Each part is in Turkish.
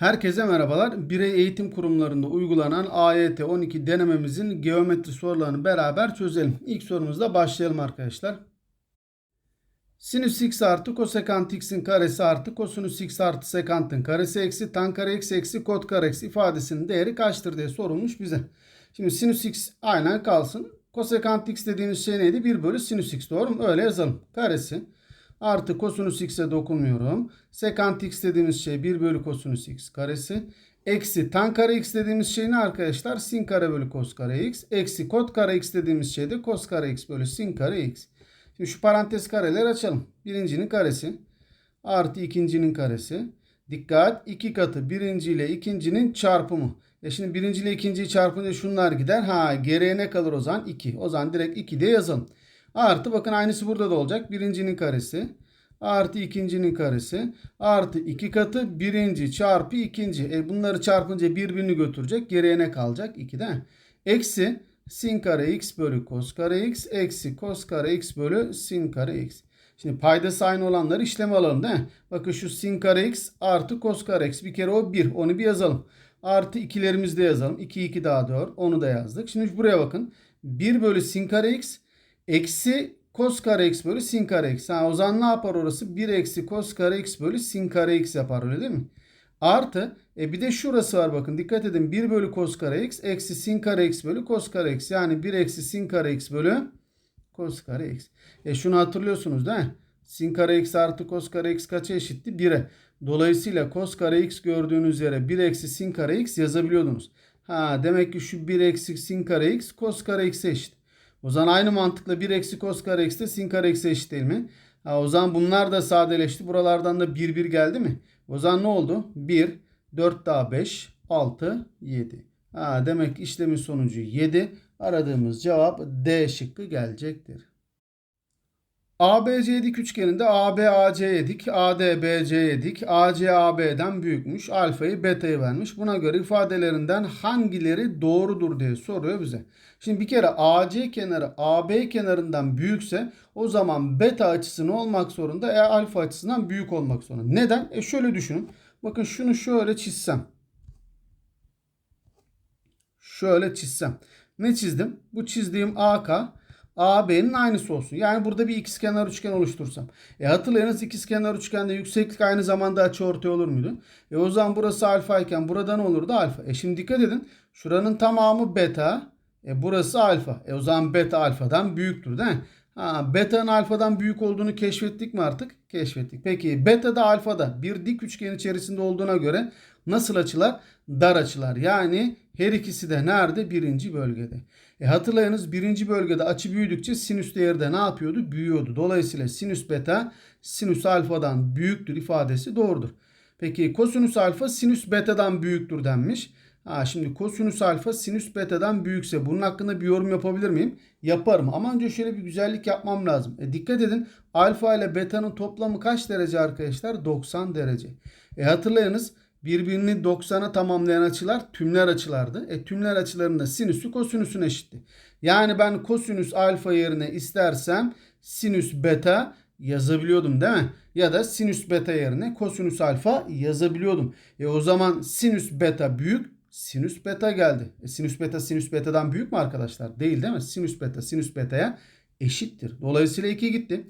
Herkese merhabalar. Birey eğitim kurumlarında uygulanan AYT 12 denememizin geometri sorularını beraber çözelim. İlk sorumuzla başlayalım arkadaşlar. Sinüs x artı kosekant x'in karesi artı kosinüs x artı sekantın karesi eksi tan kare x eksi kot kare x ifadesinin değeri kaçtır diye sorulmuş bize. Şimdi sinüs x aynen kalsın. Kosekant x dediğimiz şey neydi? 1 bölü sinüs x doğru mu? Öyle yazalım. Karesi artı kosinüs x'e dokunmuyorum. Sekant x dediğimiz şey 1 bölü kosinüs x karesi. Eksi tan kare x dediğimiz şey ne arkadaşlar? Sin kare bölü kos kare x. Eksi kot kare x dediğimiz şey de kos kare x bölü sin kare x. Şimdi şu parantez kareler açalım. Birincinin karesi artı ikincinin karesi. Dikkat iki katı birinci ile ikincinin çarpımı. E şimdi birinci ile ikinciyi çarpınca şunlar gider. Ha geriye ne kalır o zaman? 2. O zaman direkt 2 diye yazalım. Artı bakın aynısı burada da olacak. Birincinin karesi artı ikincinin karesi artı iki katı birinci çarpı ikinci. E bunları çarpınca birbirini götürecek. Geriye ne kalacak? 2 değil mi? Eksi sin kare x bölü kos kare x eksi kos kare x bölü sin kare x. Şimdi paydası aynı olanları işleme alalım değil mi? Bakın şu sin kare x artı kos kare x. Bir kere o 1. Onu bir yazalım. Artı ikilerimizi de yazalım. 2 2 daha 4. Onu da yazdık. Şimdi buraya bakın. 1 bölü sin kare x eksi kos kare x bölü sin kare x. Ha, o zaman ne yapar orası? 1 eksi kos kare x bölü sin kare x yapar öyle değil mi? Artı e bir de şurası var bakın dikkat edin 1 bölü kos kare x eksi sin kare x bölü kos kare x. Yani 1 eksi sin kare x bölü kos kare x. E şunu hatırlıyorsunuz değil mi? Sin kare x artı kos kare x kaça eşitti? 1'e. Dolayısıyla kos kare x gördüğünüz yere 1 eksi sin kare x yazabiliyordunuz. Ha demek ki şu 1 eksi sin kare x kos kare x'e eşit. O zaman aynı mantıkla 1 eksi kos kare x de sin kare x'e eşit değil mi? Ha, o zaman bunlar da sadeleşti. Buralardan da 1 1 geldi mi? O zaman ne oldu? 1, 4 daha 5, 6, 7. Ha, demek işlemin sonucu 7. Aradığımız cevap D şıkkı gelecektir. ABC dik üçgeninde AB AC yedik, AD BC yedik, AC AB'den büyükmüş, alfayı beta'yı vermiş. Buna göre ifadelerinden hangileri doğrudur diye soruyor bize. Şimdi bir kere AC kenarı AB kenarından büyükse o zaman beta açısı ne olmak zorunda? E alfa açısından büyük olmak zorunda. Neden? E şöyle düşünün. Bakın şunu şöyle çizsem. Şöyle çizsem. Ne çizdim? Bu çizdiğim AK AB'nin aynısı olsun. Yani burada bir ikizkenar üçgen oluştursam. E hatırlayınız ikizkenar üçgende yükseklik aynı zamanda açı ortaya olur muydu? E o zaman burası alfa iken burada ne olurdu? Alfa. E şimdi dikkat edin. Şuranın tamamı beta. E burası alfa. E o zaman beta alfadan büyüktür değil mi? Ha, beta'nın alfadan büyük olduğunu keşfettik mi artık? Keşfettik. Peki beta da alfada bir dik üçgen içerisinde olduğuna göre nasıl açılar? Dar açılar. Yani her ikisi de nerede? Birinci bölgede. E hatırlayınız birinci bölgede açı büyüdükçe sinüs değeri de ne yapıyordu? Büyüyordu. Dolayısıyla sinüs beta sinüs alfadan büyüktür ifadesi doğrudur. Peki kosinüs alfa sinüs beta'dan büyüktür denmiş. Ha, şimdi kosinüs alfa sinüs beta'dan büyükse bunun hakkında bir yorum yapabilir miyim? Yaparım ama önce şöyle bir güzellik yapmam lazım. E, dikkat edin alfa ile beta'nın toplamı kaç derece arkadaşlar? 90 derece. E, hatırlayınız birbirini 90'a tamamlayan açılar tümler açılardı. E, tümler açılarında sinüsü kosinüsün eşitti. Yani ben kosinüs alfa yerine istersem sinüs beta yazabiliyordum değil mi? Ya da sinüs beta yerine kosinüs alfa yazabiliyordum. E o zaman sinüs beta büyük sinüs beta geldi. E, sinüs beta sinüs beta'dan büyük mü arkadaşlar? Değil değil mi? Sinüs beta sinüs beta'ya eşittir. Dolayısıyla 2 gitti.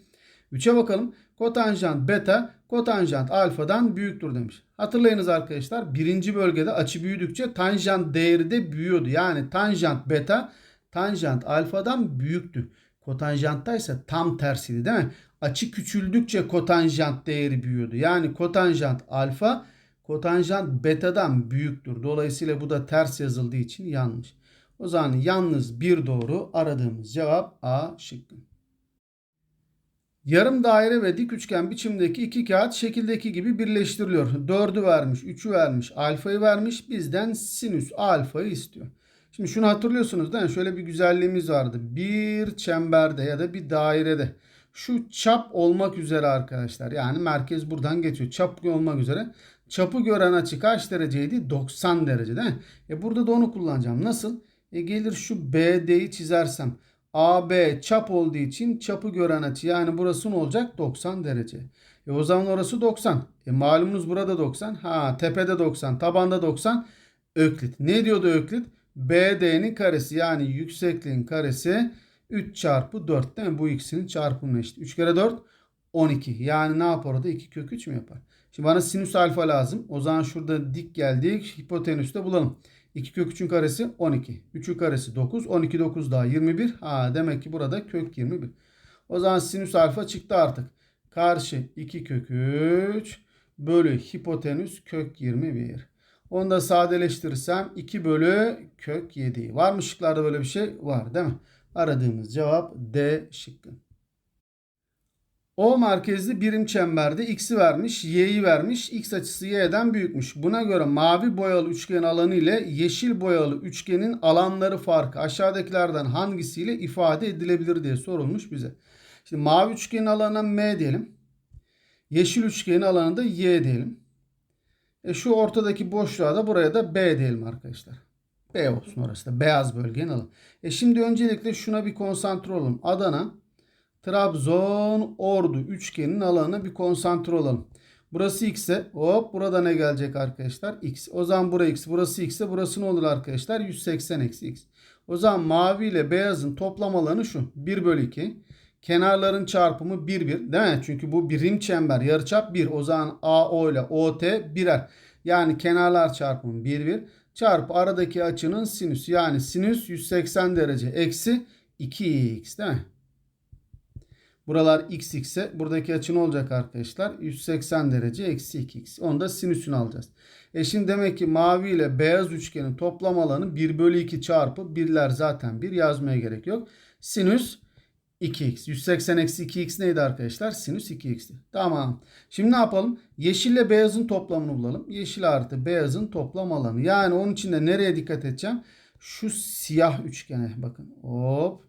3'e bakalım. Kotanjant beta kotanjant alfadan büyüktür demiş. Hatırlayınız arkadaşlar birinci bölgede açı büyüdükçe tanjant değeri de büyüyordu. Yani tanjant beta tanjant alfadan büyüktü. Kotanjantta ise tam tersiydi değil mi? Açı küçüldükçe kotanjant değeri büyüyordu. Yani kotanjant alfa kotanjant beta'dan büyüktür. Dolayısıyla bu da ters yazıldığı için yanlış. O zaman yalnız bir doğru aradığımız cevap A şıkkı. Yarım daire ve dik üçgen biçimdeki iki kağıt şekildeki gibi birleştiriliyor. 4'ü vermiş, 3'ü vermiş, alfayı vermiş. Bizden sinüs alfayı istiyor. Şimdi şunu hatırlıyorsunuz değil mi? Şöyle bir güzelliğimiz vardı. Bir çemberde ya da bir dairede şu çap olmak üzere arkadaşlar. Yani merkez buradan geçiyor. Çap olmak üzere. Çapı gören açı kaç dereceydi? 90 derece değil mi? E burada da onu kullanacağım. Nasıl? E gelir şu BD'yi çizersem. AB çap olduğu için çapı gören açı yani burası ne olacak? 90 derece. E o zaman orası 90. E malumunuz burada 90. Ha tepede 90, tabanda 90. Öklit. Ne diyordu Öklit? BD'nin karesi yani yüksekliğin karesi 3 çarpı 4 değil mi? Bu ikisinin çarpımına eşit. 3 kere 4 12. Yani ne yapar orada? 2 kök 3 mü yapar? Şimdi bana sinüs alfa lazım. O zaman şurada dik geldik. Hipotenüste bulalım. 2 kök 3'ün karesi 12. 3'ün karesi 9. 12 9 daha 21. Ha demek ki burada kök 21. O zaman sinüs alfa çıktı artık. Karşı 2 kök 3 bölü hipotenüs kök 21. Onu da sadeleştirirsem 2 bölü kök 7. Var mı şıklarda böyle bir şey? Var değil mi? Aradığımız cevap D şıkkı. O merkezli birim çemberde x'i vermiş, y'yi vermiş. x açısı y'den büyükmüş. Buna göre mavi boyalı üçgen alanı ile yeşil boyalı üçgenin alanları farkı aşağıdakilerden hangisiyle ifade edilebilir diye sorulmuş bize. Şimdi mavi üçgenin alanına m diyelim. Yeşil üçgenin alanına da y diyelim. E şu ortadaki boşluğa da buraya da b diyelim arkadaşlar. B olsun orası da beyaz bölgenin alanı. E şimdi öncelikle şuna bir konsantre olalım. Adana Trabzon, Ordu üçgenin alanına bir konsantre olalım. Burası x'e hop burada ne gelecek arkadaşlar? x. O zaman burası x. Burası x'e burası ne olur arkadaşlar? 180 eksi x. O zaman mavi ile beyazın toplam alanı şu. 1 bölü 2. Kenarların çarpımı 1 1. Değil mi? Çünkü bu birim çember. Yarıçap 1. O zaman AO ile OT birer. Yani kenarlar çarpımı 1 1. Çarpı aradaki açının sinüs. Yani sinüs 180 derece eksi 2x değil mi? Buralar x ise buradaki açı ne olacak arkadaşlar? 180 derece eksi 2x. Onu da sinüsünü alacağız. E şimdi demek ki mavi ile beyaz üçgenin toplam alanı 1 bölü 2 çarpı birler zaten 1 yazmaya gerek yok. Sinüs 2x. 180 eksi 2x neydi arkadaşlar? Sinüs 2x'ti. Tamam. Şimdi ne yapalım? Yeşil ile beyazın toplamını bulalım. Yeşil artı beyazın toplam alanı. Yani onun için de nereye dikkat edeceğim? Şu siyah üçgene bakın. Hop.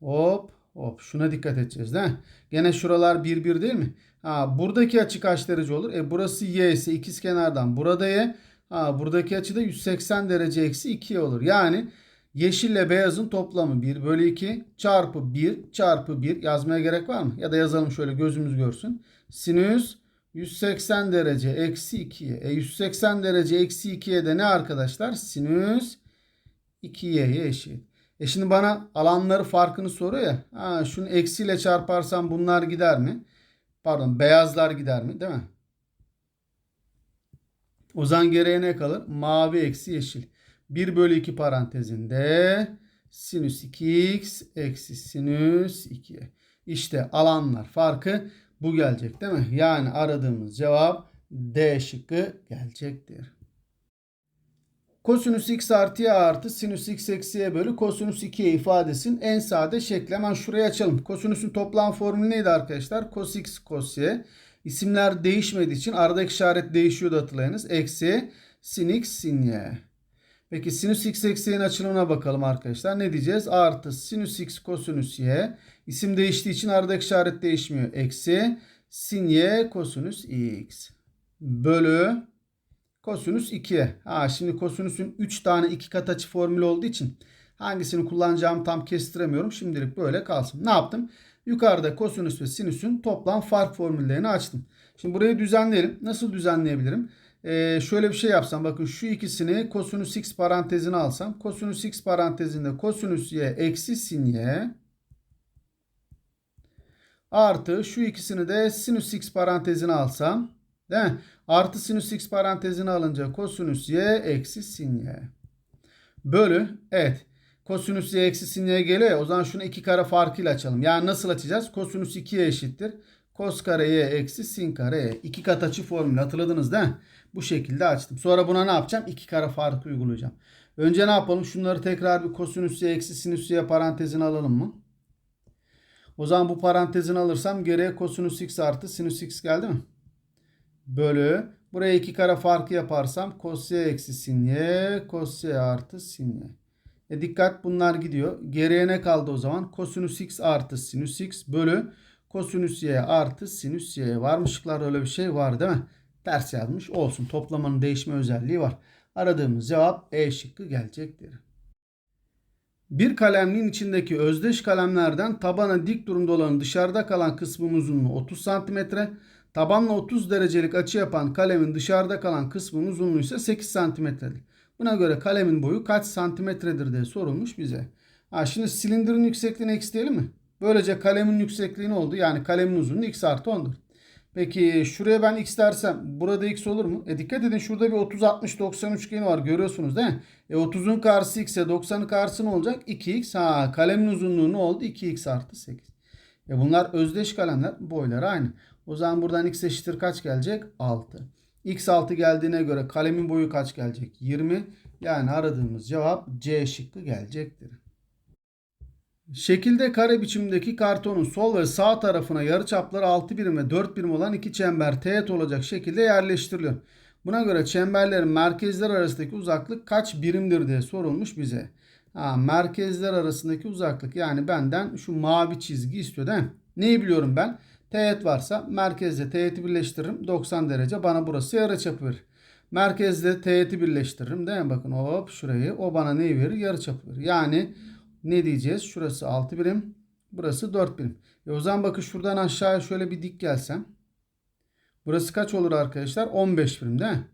Hop. Hop şuna dikkat edeceğiz değil mi? Gene şuralar 1 1 değil mi? Ha buradaki açı kaç derece olur? E burası y ise ikiz kenardan burada y. Ha buradaki açı da 180 derece eksi 2 olur. Yani yeşille beyazın toplamı 1 bölü 2 çarpı 1 çarpı 1 yazmaya gerek var mı? Ya da yazalım şöyle gözümüz görsün. Sinüs 180 derece eksi 2'ye. E 180 derece eksi 2'ye de ne arkadaşlar? Sinüs 2y'ye eşit. E şimdi bana alanları farkını soruyor ya. Ha, şunu eksiyle çarparsam bunlar gider mi? Pardon beyazlar gider mi? Değil mi? O zaman geriye ne kalır? Mavi eksi yeşil. 1 bölü 2 parantezinde sinüs 2x eksi sinüs 2. İşte alanlar farkı bu gelecek değil mi? Yani aradığımız cevap D şıkkı gelecektir. Kosinüs x artı y artı sinüs x eksi y bölü kosinüs 2y ifadesinin en sade şekli. Hemen şuraya açalım. Kosinüsün toplam formülü neydi arkadaşlar? Cos x cos y. İsimler değişmediği için aradaki işaret değişiyordu hatırlayınız. Eksi sin x sin y. Peki sinüs x eksi y'nin açılımına bakalım arkadaşlar. Ne diyeceğiz? Artı sinüs x kosinüs y. İsim değiştiği için aradaki işaret değişmiyor. Eksi sin y kosinüs x. Bölü Kosinüs 2'ye. Ha, şimdi kosinüsün 3 tane 2 kat açı formülü olduğu için hangisini kullanacağımı tam kestiremiyorum. Şimdilik böyle kalsın. Ne yaptım? Yukarıda kosinüs ve sinüsün toplam fark formüllerini açtım. Şimdi burayı düzenleyelim. Nasıl düzenleyebilirim? Ee, şöyle bir şey yapsam. Bakın şu ikisini kosinüs x parantezine alsam. Kosinüs x parantezinde kosinüs y eksi sin y artı şu ikisini de sinüs x parantezine alsam. Değil mi? Artı sinüs x parantezine alınca kosinüs y eksi sin y. Bölü evet. Kosinüs y eksi sin y geliyor ya. O zaman şunu iki kare farkıyla açalım. Yani nasıl açacağız? Kosinüs 2'ye eşittir. Kos kare y eksi sin kare y. İki kat açı formülü hatırladınız değil mi? Bu şekilde açtım. Sonra buna ne yapacağım? İki kare farkı uygulayacağım. Önce ne yapalım? Şunları tekrar bir kosinüs y eksi sinüs y parantezine alalım mı? O zaman bu parantezini alırsam geriye kosinüs x artı sinüs x geldi mi? Bölü buraya iki kare farkı yaparsam cos y eksi sin y cos y artı sin y. E dikkat bunlar gidiyor. Geriye ne kaldı o zaman? Kosinüs x artı sinüs x bölü kosinüs y artı sinüs y. Var mı şıklarda öyle bir şey? Var değil mi? Ters yazmış olsun. Toplamanın değişme özelliği var. Aradığımız cevap E şıkkı gelecektir. Bir kalemliğin içindeki özdeş kalemlerden tabana dik durumda olan dışarıda kalan kısmın uzunluğu 30 cm, Tabanla 30 derecelik açı yapan kalemin dışarıda kalan kısmının uzunluğu ise 8 santimetredir. Buna göre kalemin boyu kaç santimetredir diye sorulmuş bize. Ha, şimdi silindirin yüksekliğini x mi? Böylece kalemin yüksekliği ne oldu? Yani kalemin uzunluğu x artı 10'dur. Peki şuraya ben x dersem burada x olur mu? E dikkat edin şurada bir 30 60 90 üçgeni var görüyorsunuz değil mi? E 30'un karşısı x ise 90'ın karşısı ne olacak? 2x. Ha kalemin uzunluğu ne oldu? 2x artı 8. E bunlar özdeş kalemler boyları aynı. O zaman buradan x eşittir kaç gelecek? 6. x 6 geldiğine göre kalemin boyu kaç gelecek? 20. Yani aradığımız cevap C şıkkı gelecektir. Şekilde kare biçimdeki kartonun sol ve sağ tarafına yarıçapları 6 birim ve 4 birim olan iki çember teğet olacak şekilde yerleştiriliyor. Buna göre çemberlerin merkezler arasındaki uzaklık kaç birimdir diye sorulmuş bize. Ha, merkezler arasındaki uzaklık yani benden şu mavi çizgi istiyor değil mi? Neyi biliyorum ben? Teğet varsa merkezle teğeti birleştiririm 90 derece bana burası yarıçapı verir. Merkezle teğeti birleştiririm değil mi? Bakın hop şurayı o bana neyi verir? Yarıçapı verir. Yani ne diyeceğiz? Şurası 6 birim. Burası 4 birim. E o zaman bakın şuradan aşağıya şöyle bir dik gelsem. Burası kaç olur arkadaşlar? 15 birim değil mi?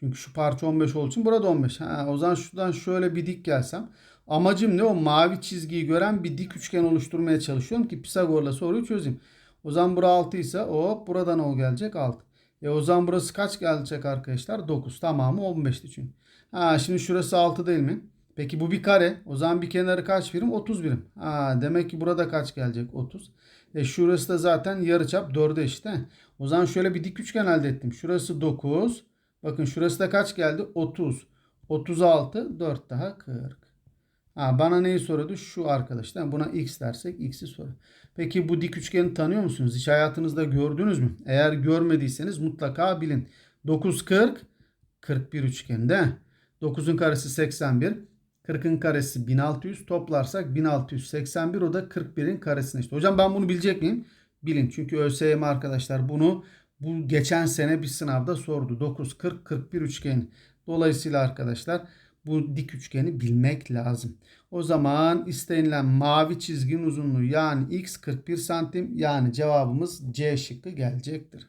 Çünkü şu parça 15 olduğu için burada 15. Ha, o zaman şuradan şöyle bir dik gelsem. Amacım ne? O mavi çizgiyi gören bir dik üçgen oluşturmaya çalışıyorum ki Pisagor'la soruyu çözeyim. O zaman bura 6 ise hop buradan o gelecek 6. E o zaman burası kaç gelecek arkadaşlar? 9. Tamamı 15'ti çünkü. Ha, şimdi şurası 6 değil mi? Peki bu bir kare. O zaman bir kenarı kaç birim? 30 birim. Ha, demek ki burada kaç gelecek? 30. E şurası da zaten yarıçap 4'e eşit. He? O zaman şöyle bir dik üçgen elde ettim. Şurası 9. Bakın şurası da kaç geldi? 30. 36. 4 daha 40. Ha, bana neyi soruyordu? Şu arkadaşlar. Buna x dersek x'i soruyor. Peki bu dik üçgeni tanıyor musunuz? Hiç hayatınızda gördünüz mü? Eğer görmediyseniz mutlaka bilin. 9 40 41 üçgende. 9'un karesi 81. 40'ın karesi 1600 toplarsak 1681 o da 41'in karesine işte. Hocam ben bunu bilecek miyim? Bilin. Çünkü ÖSYM arkadaşlar bunu bu geçen sene bir sınavda sordu. 9 40 41 üçgeni. Dolayısıyla arkadaşlar bu dik üçgeni bilmek lazım. O zaman istenilen mavi çizginin uzunluğu yani x 41 santim yani cevabımız C şıkkı gelecektir.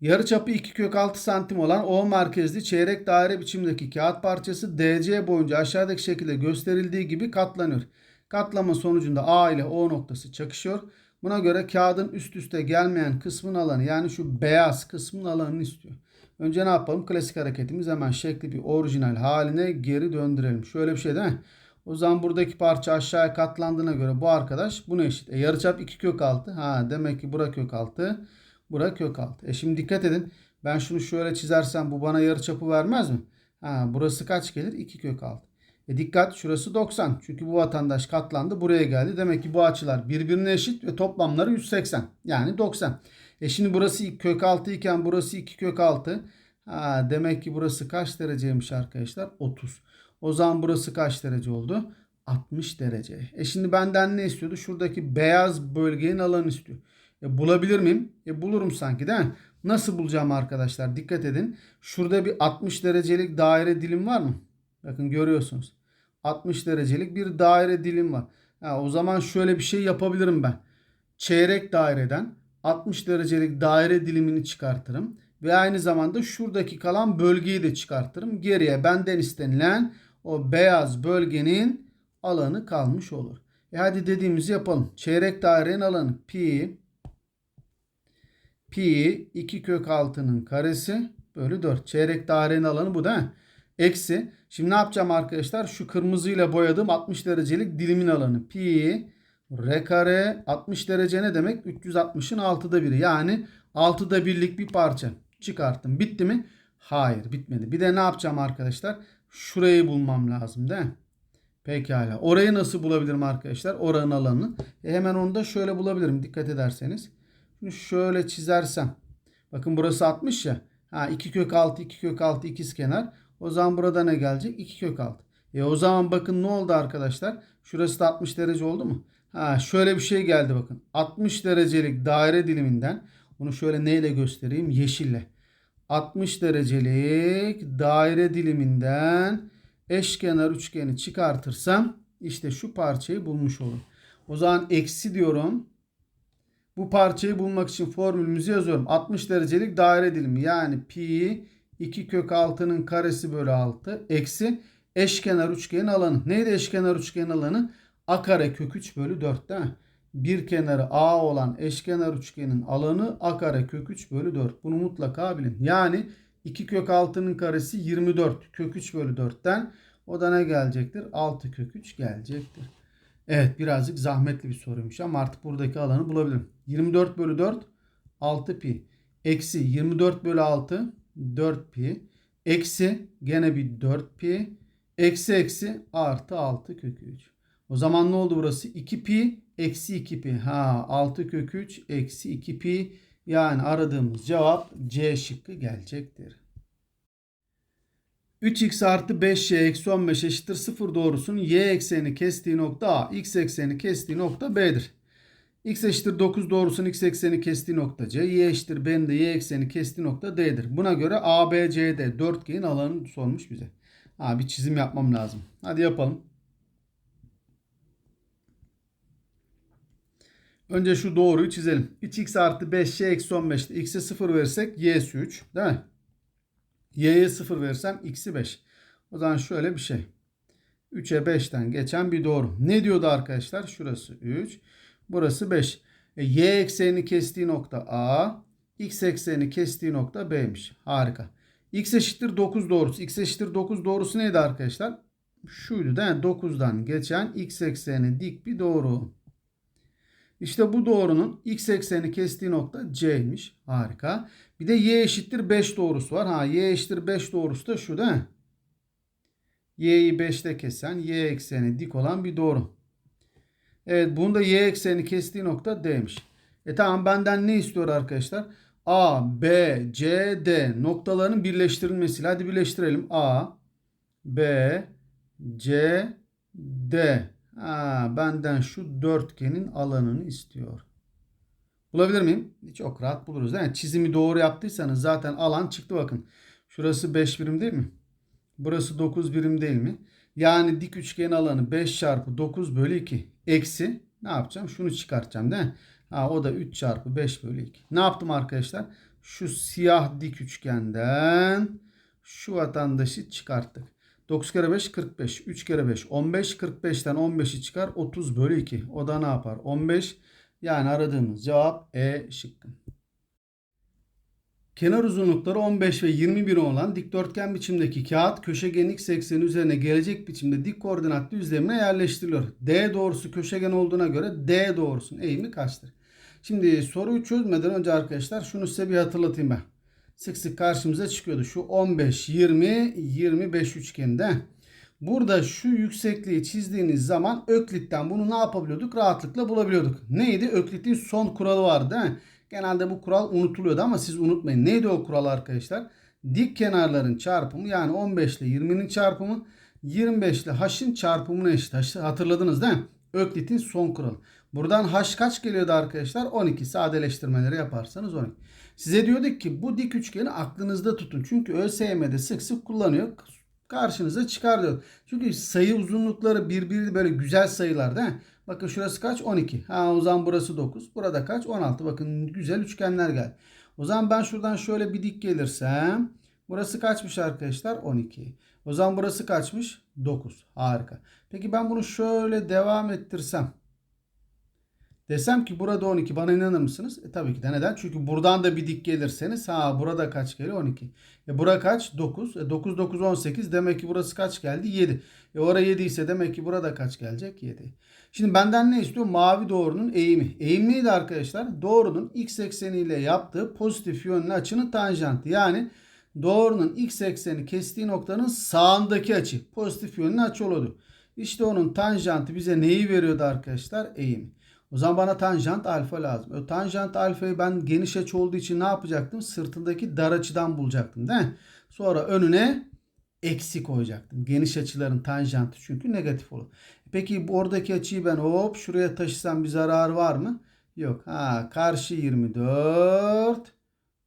Yarıçapı 2 kök 6 santim olan O merkezli çeyrek daire biçimdeki kağıt parçası DC boyunca aşağıdaki şekilde gösterildiği gibi katlanıyor. Katlama sonucunda A ile O noktası çakışıyor. Buna göre kağıdın üst üste gelmeyen kısmın alanı yani şu beyaz kısmın alanını istiyor. Önce ne yapalım? Klasik hareketimiz hemen şekli bir orijinal haline geri döndürelim. Şöyle bir şey değil mi? O zaman buradaki parça aşağıya katlandığına göre bu arkadaş buna eşit. E, yarıçap 2 kök 6. Ha demek ki bura kök 6. Bura kök 6. E şimdi dikkat edin. Ben şunu şöyle çizersem bu bana yarıçapı vermez mi? Ha burası kaç gelir? 2 kök 6. E dikkat şurası 90. Çünkü bu vatandaş katlandı buraya geldi. Demek ki bu açılar birbirine eşit ve toplamları 180. Yani 90. E şimdi burası kök 6 iken burası 2 kök 6. Ha, demek ki burası kaç dereceymiş arkadaşlar? 30. O zaman burası kaç derece oldu? 60 derece. E şimdi benden ne istiyordu? Şuradaki beyaz bölgenin alanı istiyor. E bulabilir miyim? E bulurum sanki değil mi? Nasıl bulacağım arkadaşlar? Dikkat edin. Şurada bir 60 derecelik daire dilim var mı? Bakın görüyorsunuz. 60 derecelik bir daire dilim var. Ha, o zaman şöyle bir şey yapabilirim ben. Çeyrek daireden 60 derecelik daire dilimini çıkartırım. Ve aynı zamanda şuradaki kalan bölgeyi de çıkartırım. Geriye benden istenilen o beyaz bölgenin alanı kalmış olur. E hadi dediğimizi yapalım. Çeyrek dairenin alanı pi pi 2 kök 6'nın karesi bölü 4. Çeyrek dairenin alanı bu değil? Eksi. Şimdi ne yapacağım arkadaşlar? Şu kırmızıyla boyadığım 60 derecelik dilimin alanı. Pi r kare 60 derece ne demek? 360'ın 6'da biri. Yani 6'da birlik bir parça. Çıkarttım. Bitti mi? Hayır bitmedi. Bir de ne yapacağım arkadaşlar? Şurayı bulmam lazım değil mi? Pekala. Orayı nasıl bulabilirim arkadaşlar? Oranın alanını. E hemen onu da şöyle bulabilirim. Dikkat ederseniz. Şimdi şöyle çizersem. Bakın burası 60 ya. Ha 2 kök 6 2 kök 6 ikiz kenar. O zaman burada ne gelecek? 2 kök 6. E o zaman bakın ne oldu arkadaşlar? Şurası da 60 derece oldu mu? Ha şöyle bir şey geldi bakın. 60 derecelik daire diliminden bunu şöyle neyle göstereyim? Yeşille. 60 derecelik daire diliminden eşkenar üçgeni çıkartırsam işte şu parçayı bulmuş olurum. O zaman eksi diyorum. Bu parçayı bulmak için formülümüzü yazıyorum. 60 derecelik daire dilimi yani pi 2 kök 6'nın karesi bölü 6 eksi eşkenar üçgenin alanı. Neydi eşkenar üçgenin alanı? A kare kök 3 bölü 4 değil mi? Bir kenarı A olan eşkenar üçgenin alanı A kare kök 3 bölü 4. Bunu mutlaka bilin. Yani 2 kök 6'nın karesi 24 kök 3 bölü 4'ten o da ne gelecektir? 6 kök 3 gelecektir. Evet birazcık zahmetli bir soruymuş ama artık buradaki alanı bulabilirim. 24 bölü 4 6 pi. Eksi 24 bölü 6 4 pi. Eksi gene bir 4 pi. Eksi eksi artı 6 kök 3. O zaman ne oldu burası? 2 pi eksi 2 pi. Ha 6 kök 3 eksi 2 pi. Yani aradığımız cevap C şıkkı gelecektir. 3x artı 5y eksi 15 eşittir 0 doğrusunun y ekseni kestiği nokta A, x ekseni kestiği nokta B'dir. x eşittir 9 doğrusunun x ekseni kestiği nokta C, y eşittir B'nin de y ekseni kestiği nokta D'dir. Buna göre ABCD dörtgenin alanını sormuş bize. Ha, bir çizim yapmam lazım. Hadi yapalım. Önce şu doğruyu çizelim. 3x artı 5y eksi 15'te x'e 0 verirsek y'si 3 değil mi? y'ye 0 versem x'i 5. O zaman şöyle bir şey. 3'e 5'ten geçen bir doğru. Ne diyordu arkadaşlar? Şurası 3. Burası 5. E, y eksenini kestiği nokta A. X eksenini kestiği nokta B'miş. Harika. X eşittir 9 doğrusu. X eşittir 9 doğrusu neydi arkadaşlar? Şuydu değil mi? 9'dan geçen x ekseni dik bir doğru. İşte bu doğrunun x ekseni kestiği nokta C'ymiş. Harika. Bir de y eşittir 5 doğrusu var. Ha y eşittir 5 doğrusu da şu değil mi? y'yi 5'te kesen y ekseni dik olan bir doğru. Evet bunda y ekseni kestiği nokta D'miş. E tamam benden ne istiyor arkadaşlar? A, B, C, D noktalarının birleştirilmesi. Hadi birleştirelim. A, B, C, D. Ha, benden şu dörtgenin alanını istiyor. Bulabilir miyim? Çok rahat buluruz. Yani çizimi doğru yaptıysanız zaten alan çıktı bakın. Şurası 5 birim değil mi? Burası 9 birim değil mi? Yani dik üçgen alanı 5 çarpı 9 bölü 2. Eksi ne yapacağım? Şunu çıkartacağım değil mi? Ha, o da 3 çarpı 5 bölü 2. Ne yaptım arkadaşlar? Şu siyah dik üçgenden şu vatandaşı çıkarttık. 9 kere 5 45. 3 kere 5 15. 45'ten 15'i çıkar 30 bölü 2. O da ne yapar? 15. Yani aradığımız cevap E şıkkı. Kenar uzunlukları 15 ve 21 olan dikdörtgen biçimdeki kağıt köşegen x ekseni üzerine gelecek biçimde dik koordinat düzlemine yerleştiriliyor. D doğrusu köşegen olduğuna göre D doğrusunun eğimi kaçtır? Şimdi soruyu çözmeden önce arkadaşlar şunu size bir hatırlatayım ben. Sık sık karşımıza çıkıyordu. Şu 15, 20, 25 üçgende. Burada şu yüksekliği çizdiğiniz zaman Öklit'ten bunu ne yapabiliyorduk? Rahatlıkla bulabiliyorduk. Neydi? Öklit'in son kuralı vardı değil mi? Genelde bu kural unutuluyordu ama siz unutmayın. Neydi o kural arkadaşlar? Dik kenarların çarpımı yani 15 ile 20'nin çarpımı 25 ile h'ın çarpımına eşit. Hatırladınız değil mi? Öklit'in son kuralı. Buradan h kaç geliyordu arkadaşlar? 12. Sadeleştirmeleri yaparsanız 12. Size diyorduk ki bu dik üçgeni aklınızda tutun. Çünkü ÖSYM'de sık sık kullanıyor. Karşınıza çıkar diyor. Çünkü sayı uzunlukları birbiri böyle güzel sayılar değil mi? Bakın şurası kaç? 12. Ha o zaman burası 9. Burada kaç? 16. Bakın güzel üçgenler gel. O zaman ben şuradan şöyle bir dik gelirsem burası kaçmış arkadaşlar? 12. O zaman burası kaçmış? 9. Harika. Peki ben bunu şöyle devam ettirsem Desem ki burada 12 bana inanır mısınız? E, tabii ki de neden? Çünkü buradan da bir dik gelirseniz ha burada kaç geliyor? 12. E bura kaç? 9. E 9 9 18 demek ki burası kaç geldi? 7. E oraya 7 ise demek ki burada kaç gelecek? 7. Şimdi benden ne istiyor? Mavi doğrunun eğimi. Eğim neydi arkadaşlar? Doğrunun x ekseniyle yaptığı pozitif yönlü açının tanjantı. Yani doğrunun x ekseni kestiği noktanın sağındaki açı. Pozitif yönlü açı oluyordu. İşte onun tanjantı bize neyi veriyordu arkadaşlar? Eğimi. O zaman bana tanjant alfa lazım. O tanjant alfayı ben geniş açı olduğu için ne yapacaktım? Sırtındaki dar açıdan bulacaktım değil mi? Sonra önüne eksi koyacaktım. Geniş açıların tanjantı çünkü negatif olur. Peki oradaki açıyı ben hop şuraya taşısam bir zarar var mı? Yok. Ha karşı 24.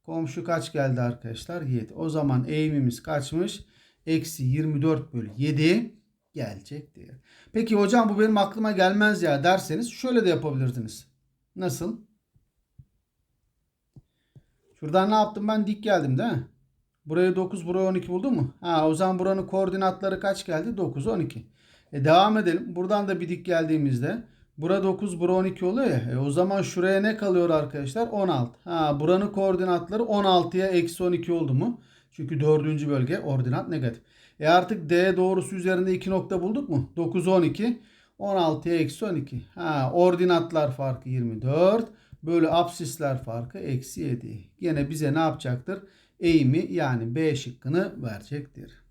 Komşu kaç geldi arkadaşlar? 7. O zaman eğimimiz kaçmış? Eksi 24 bölü 7 gelecek diye. Peki hocam bu benim aklıma gelmez ya derseniz şöyle de yapabilirdiniz. Nasıl? Şuradan ne yaptım ben? Dik geldim değil mi? Buraya 9, buraya 12 buldun mu? Ha o zaman buranın koordinatları kaç geldi? 9, 12. E devam edelim. Buradan da bir dik geldiğimizde bura 9, bura 12 oluyor ya. E o zaman şuraya ne kalıyor arkadaşlar? 16. Ha buranın koordinatları 16'ya eksi 12 oldu mu? Çünkü dördüncü bölge ordinat negatif. E artık D doğrusu üzerinde 2 nokta bulduk mu? 9, 12. 16'ya eksi 12. Ha ordinatlar farkı 24. Bölü absisler farkı eksi 7. Yine bize ne yapacaktır? Eğimi yani B şıkkını verecektir.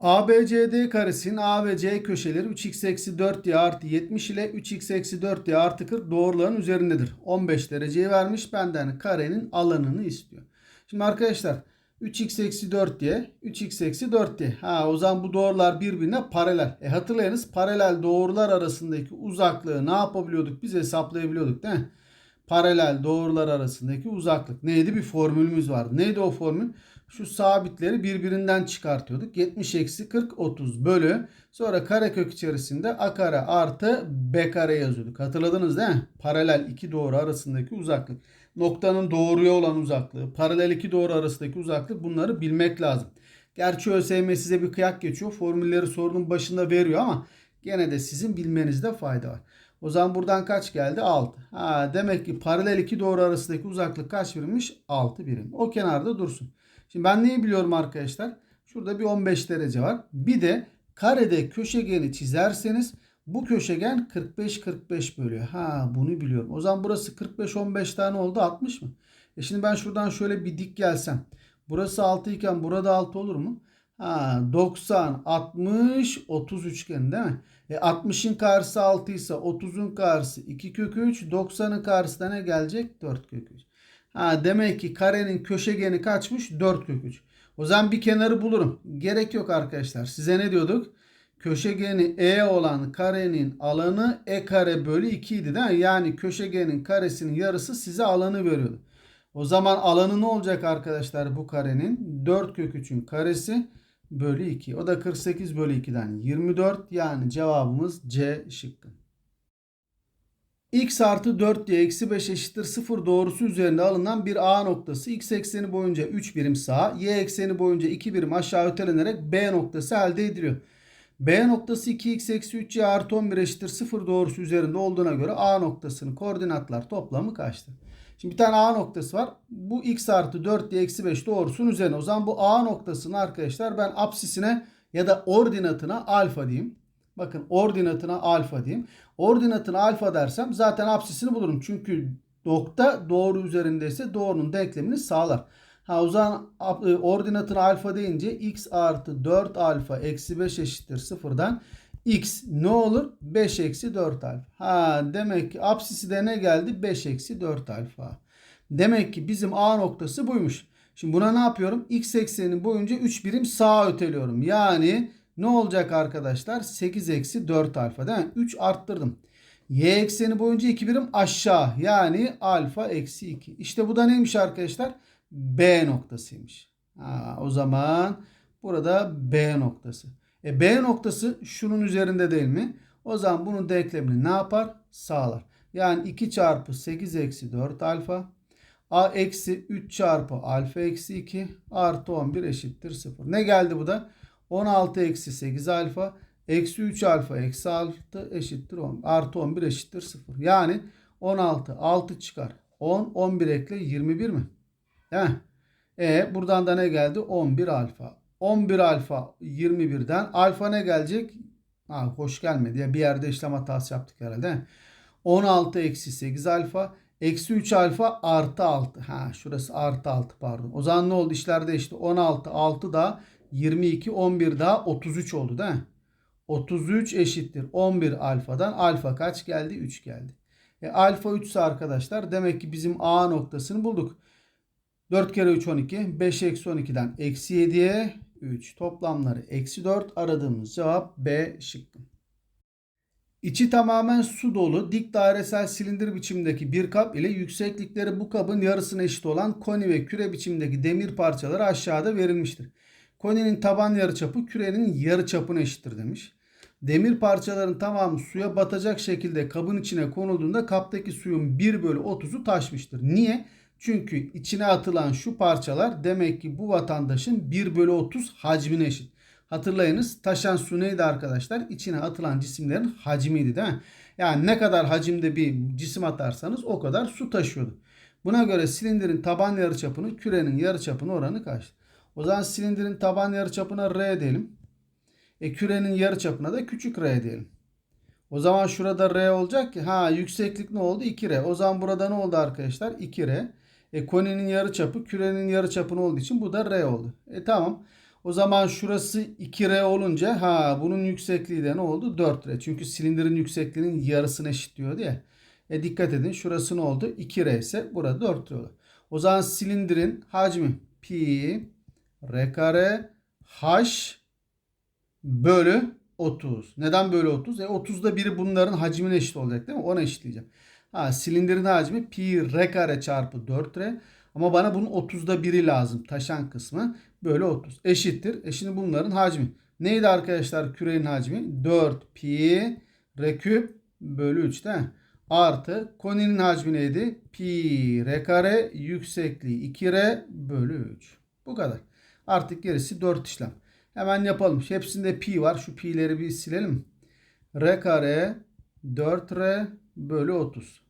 ABCD karesinin A ve C köşeleri 3x eksi 4y artı 70 ile 3x eksi 4y artı 40 doğruların üzerindedir. 15 dereceyi vermiş benden karenin alanını istiyor. Şimdi arkadaşlar 3x eksi 4y 3x eksi 4y. Ha o zaman bu doğrular birbirine paralel. E hatırlayınız paralel doğrular arasındaki uzaklığı ne yapabiliyorduk? Biz hesaplayabiliyorduk değil mi? Paralel doğrular arasındaki uzaklık. Neydi? Bir formülümüz vardı. Neydi o formül? Şu sabitleri birbirinden çıkartıyorduk. 70 eksi 40 30 bölü. Sonra karekök içerisinde a kare artı b kare yazıyorduk. Hatırladınız değil mi? Paralel iki doğru arasındaki uzaklık. Noktanın doğruya olan uzaklığı. Paralel iki doğru arasındaki uzaklık. Bunları bilmek lazım. Gerçi ÖSYM size bir kıyak geçiyor. Formülleri sorunun başında veriyor ama gene de sizin bilmenizde fayda var. O zaman buradan kaç geldi? 6. Ha, demek ki paralel iki doğru arasındaki uzaklık kaç birimmiş? 6 birim. O kenarda dursun. Şimdi ben neyi biliyorum arkadaşlar? Şurada bir 15 derece var. Bir de karede köşegeni çizerseniz bu köşegen 45-45 bölüyor. Ha bunu biliyorum. O zaman burası 45-15 tane oldu 60 mı? E şimdi ben şuradan şöyle bir dik gelsem. Burası 6 iken burada 6 olur mu? Ha 90, 60, 30 üçgen değil mi? E 60'ın karşısı 6 ise 30'un karşısı 2 kök 3, 90'ın karşısı da ne gelecek? 4 kök 3. Ha demek ki karenin köşegeni kaçmış? 4 kök 3. O zaman bir kenarı bulurum. Gerek yok arkadaşlar. Size ne diyorduk? Köşegeni E olan karenin alanı E kare bölü 2 idi değil mi? Yani köşegenin karesinin yarısı size alanı veriyordu. O zaman alanı ne olacak arkadaşlar bu karenin? 4 kök 3'ün karesi bölü 2. O da 48 bölü 2'den 24. Yani cevabımız C şıkkı. x artı 4 diye eksi 5 eşittir 0 doğrusu üzerinde alınan bir A noktası x ekseni boyunca 3 birim sağa y ekseni boyunca 2 birim aşağı ötelenerek B noktası elde ediliyor. B noktası 2x eksi 3y artı 11 eşittir 0 doğrusu üzerinde olduğuna göre A noktasının koordinatlar toplamı kaçtır? Şimdi bir tane A noktası var. Bu x artı 4 diye eksi 5 doğrusunun üzerine. O zaman bu A noktasını arkadaşlar ben apsisine ya da ordinatına alfa diyeyim. Bakın ordinatına alfa diyeyim. Ordinatına alfa dersem zaten apsisini bulurum. Çünkü nokta doğru üzerindeyse doğrunun denklemini sağlar. Ha o zaman e, ordinatına alfa deyince x artı 4 alfa eksi 5 eşittir sıfırdan x ne olur? 5 eksi 4 alfa. Ha demek ki apsisi de ne geldi? 5 eksi 4 alfa. Demek ki bizim A noktası buymuş. Şimdi buna ne yapıyorum? X eksenin boyunca 3 birim sağa öteliyorum. Yani ne olacak arkadaşlar? 8 eksi 4 alfa değil mi? 3 arttırdım. Y ekseni boyunca 2 birim aşağı. Yani alfa eksi 2. İşte bu da neymiş arkadaşlar? B noktasıymış. Ha, o zaman burada B noktası. E B noktası şunun üzerinde değil mi? O zaman bunun denklemini ne yapar? Sağlar. Yani 2 çarpı 8 eksi 4 alfa. A eksi 3 çarpı alfa eksi 2 artı 11 eşittir 0. Ne geldi bu da? 16 eksi 8 alfa eksi 3 alfa eksi 6 eşittir 10. Artı 11 eşittir 0. Yani 16 6 çıkar. 10 11 ekle 21 mi? Heh. E buradan da ne geldi? 11 alfa. 11 alfa 21'den alfa ne gelecek? Ha, hoş gelmedi ya bir yerde işlem hatası yaptık herhalde. 16 eksi 8 alfa eksi 3 alfa artı 6. Ha şurası artı 6 pardon. O zaman ne oldu? İşler değişti. 16 6 da 22 11 daha 33 oldu değil mi? 33 eşittir 11 alfadan alfa kaç geldi? 3 geldi. E, alfa 3 ise arkadaşlar demek ki bizim A noktasını bulduk. 4 kere 3 12. 5 eksi 12'den eksi 7'ye 3. Toplamları eksi 4. Aradığımız cevap B şıkkı. İçi tamamen su dolu dik dairesel silindir biçimdeki bir kap ile yükseklikleri bu kabın yarısına eşit olan koni ve küre biçimdeki demir parçaları aşağıda verilmiştir. Koninin taban yarıçapı kürenin yarıçapına eşittir demiş. Demir parçaların tamamı suya batacak şekilde kabın içine konulduğunda kaptaki suyun 1 bölü 30'u taşmıştır. Niye? Çünkü içine atılan şu parçalar demek ki bu vatandaşın 1 bölü 30 hacmine eşit. Hatırlayınız taşan su neydi arkadaşlar? İçine atılan cisimlerin hacmiydi değil mi? Yani ne kadar hacimde bir cisim atarsanız o kadar su taşıyordu. Buna göre silindirin taban yarıçapını kürenin yarıçapına oranı kaçtır? O zaman silindirin taban yarıçapına R diyelim. E kürenin yarıçapına da küçük r diyelim. O zaman şurada r olacak ki ha yükseklik ne oldu? 2r. O zaman burada ne oldu arkadaşlar? 2r. E koninin yarıçapı kürenin yarıçapı ne olduğu için bu da r oldu. E tamam. O zaman şurası 2r olunca ha bunun yüksekliği de ne oldu? 4r. Çünkü silindirin yüksekliğinin yarısını eşitliyor diye. E dikkat edin şurası ne oldu? 2r ise burada 4r oldu. O zaman silindirin hacmi pi r kare h bölü 30. Neden bölü 30? E 30'da biri bunların hacmine eşit olacak değil mi? Ona eşitleyeceğim. Ha silindirin hacmi pi r kare çarpı 4r. Ama bana bunun 30'da biri lazım. Taşan kısmı bölü 30. Eşittir. E şimdi bunların hacmi. Neydi arkadaşlar kürenin hacmi? 4 pi r küp bölü 3 değil? Artı koninin hacmi neydi? Pi r kare yüksekliği 2r bölü 3. Bu kadar. Artık gerisi 4 işlem. Hemen yapalım. Hepsinde pi var. Şu pi'leri bir silelim. R kare 4R bölü 30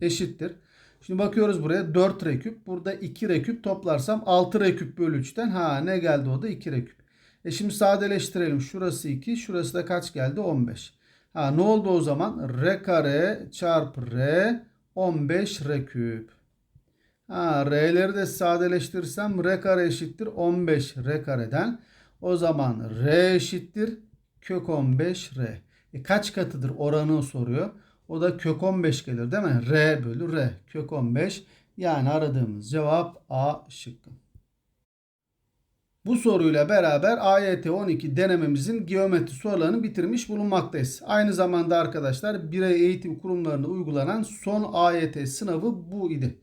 eşittir. Şimdi bakıyoruz buraya 4R küp. Burada 2R küp toplarsam 6R küp bölü 3'ten. Ha ne geldi o da 2R küp. E şimdi sadeleştirelim. Şurası 2. Şurası da kaç geldi? 15. Ha ne oldu o zaman? R kare çarpı R 15 R küp. Ha R'leri de sadeleştirirsem R kare eşittir 15 R kareden. O zaman R eşittir kök 15 R. E kaç katıdır oranı soruyor. O da kök 15 gelir değil mi? R bölü R. Kök 15. Yani aradığımız cevap A şıkkı. Bu soruyla beraber AYT 12 denememizin geometri sorularını bitirmiş bulunmaktayız. Aynı zamanda arkadaşlar birey eğitim kurumlarında uygulanan son AYT sınavı bu idi.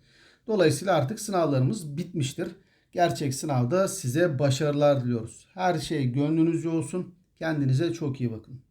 Dolayısıyla artık sınavlarımız bitmiştir. Gerçek sınavda size başarılar diliyoruz. Her şey gönlünüzce olsun. Kendinize çok iyi bakın.